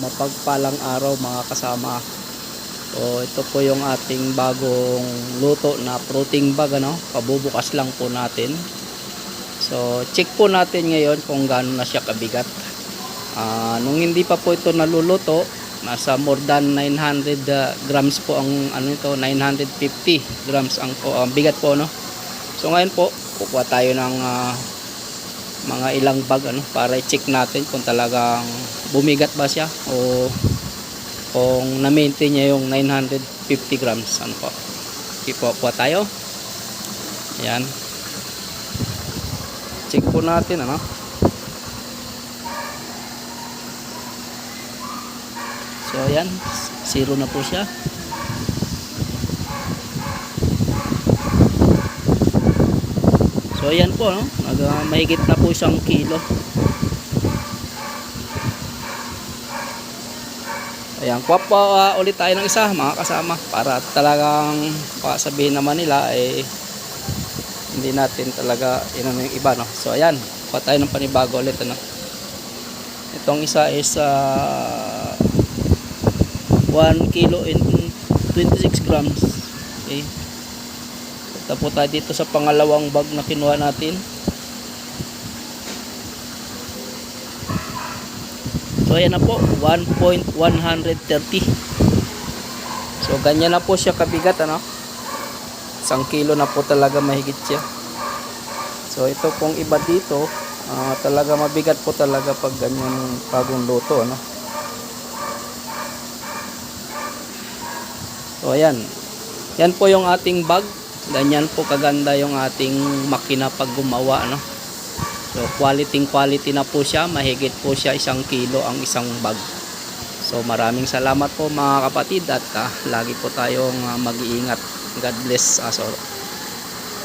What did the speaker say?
mapagpalang araw mga kasama. So ito po yung ating bagong luto na protein bag ano, pabubukas lang po natin. So check po natin ngayon kung gaano na siya kabigat. Ah, nung hindi pa po ito naluluto, nasa more than 900 uh, grams po ang ano ito, 950 grams ang po ang bigat po no. So ngayon po, kukuha tayo ng ah, mga ilang bag ano para i-check natin kung talagang bumigat ba siya o kung na-maintain niya yung 950 grams ano po. Okay po, tayo. Ayan. Check po natin ano. So ayan, zero na po siya. Ayan po, no? Nag, ah, mahigit na po isang kilo. Ayan, kuha po ah, ulit tayo ng isa mga kasama para talagang baka sabihin naman nila eh hindi natin talaga inano yung iba no. So ayan, kuha tayo ng panibago ulit ano. Itong isa is ah, 1 kilo in 26 grams. Okay. Punta po tayo dito sa pangalawang bag na kinuha natin. So ayan na po, 1.130. So ganyan na po siya kabigat ano. Isang kilo na po talaga mahigit siya. So ito pong iba dito, ah, talaga mabigat po talaga pag ganyan bagong luto ano. So ayan. Yan po yung ating bag. Ganyan po kaganda yung ating makina pag gumawa no. So quality quality na po siya. Mahigit po siya isang kilo ang isang bag. So maraming salamat po mga kapatid at ah, lagi po tayong ah, mag-iingat. God bless us all.